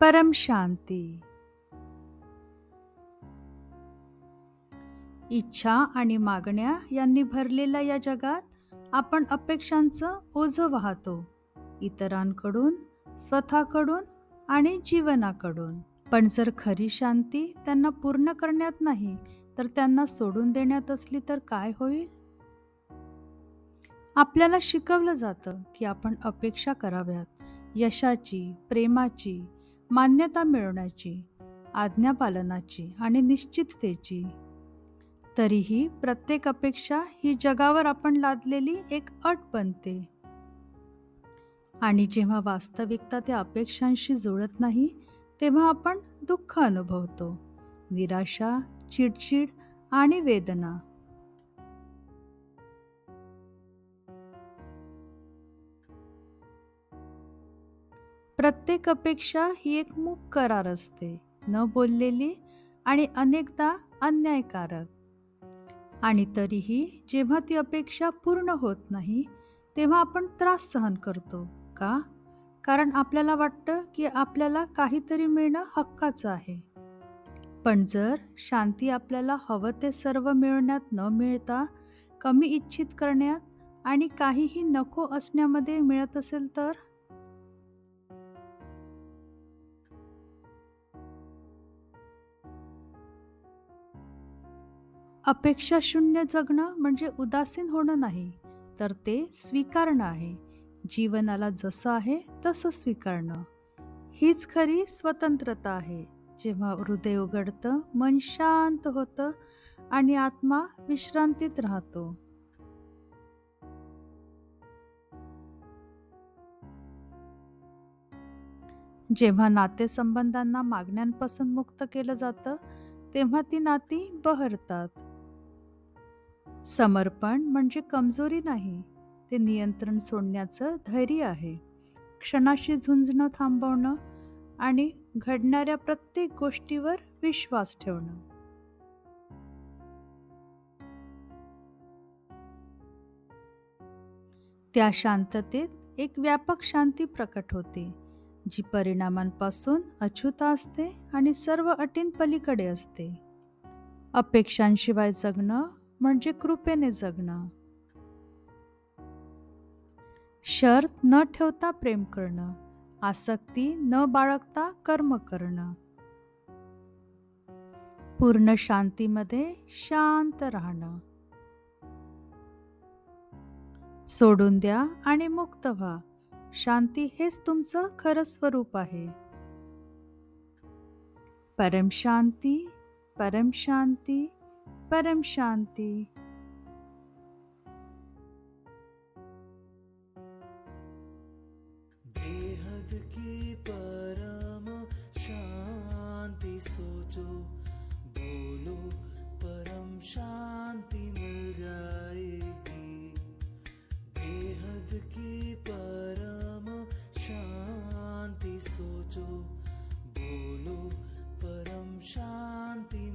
परम शांती. इच्छा आणि मागण्या यांनी भरलेल्या या जगात आपण अपेक्षांचं ओझं वाहतो. इतरांकडून स्वतःकडून आणि जीवनाकडून. पण जर खरी शांती त्यांना पूर्ण करण्यात नाही तर त्यांना सोडून देण्यात असली तर काय होईल? आपल्याला शिकवलं जातं की आपण अपेक्षा कराव्यात. यशाची प्रेमाची मान्यता मिळवण्याची आज्ञापालनाची आणि निश्चिततेची. तरीही प्रत्येक अपेक्षा ही जगावर आपण लादलेली एक अट बनते. आणि जेव्हा वास्तविकता त्या अपेक्षांशी जुळत नाही तेव्हा आपण दुःख अनुभवतो. निराशा चिडचिड आणि वेदना प्रत्येक अपेक्षा ही एक मूक करार असते. न बोललेली आणि अनेकदा अन्यायकारक. आणि तरीही जेव्हा ती अपेक्षा पूर्ण होत नाही तेव्हा आपण त्रास सहन करतो का? कारण आपल्याला वाटतं की आपल्याला काहीतरी मिळणं हक्काचं आहे. पण जर शांती आपल्याला हवं ते सर्व मिळण्यात न मिळता कमी इच्छित करण्यात आणि काहीही नको असण्यामध्ये मिळत असेल तर? अपेक्षाशून्य जगणं म्हणजे उदासीन होणं नाही तर ते स्वीकारणं आहे. जीवनाला जसं आहे तसं स्वीकारणं. हीच खरी स्वतंत्रता आहे. जेव्हा हृदय उघडतं मन शांत होतं आणि आत्मा विश्रांतीत राहतो. जेव्हा नातेसंबंधांना मागण्यांपासून मुक्त केलं जातं तेव्हा ती नाती बहरतात. समर्पण म्हणजे कमजोरी नाही ते नियंत्रण सोडण्याचं धैर्य आहे. क्षणाशी झुंजणं थांबवणं आणि घडणाऱ्या प्रत्येक गोष्टीवर विश्वास ठेवणं. त्या शांततेत एक व्यापक शांती प्रकट होते जी परिणामांपासून अछूता असते आणि सर्व अटीन पलीकडे असते. अपेक्षांशिवाय जगणं म्हणजे कृपेने जगणं. शर्त न ठेवता प्रेम करणं. आसक्ती न बाळगता कर्म करणं. पूर्ण शांतीमध्ये शांत राहणं. सोडून द्या आणि मुक्त व्हा. शांती हेच तुमचं खरं स्वरूप आहे. परम शांती परम शांती परम शांती. देहद की परम शांति सोचो बोलो परम शांति मिल जाएगी। बेहद की परम शांति सोचो बोलो परम शांति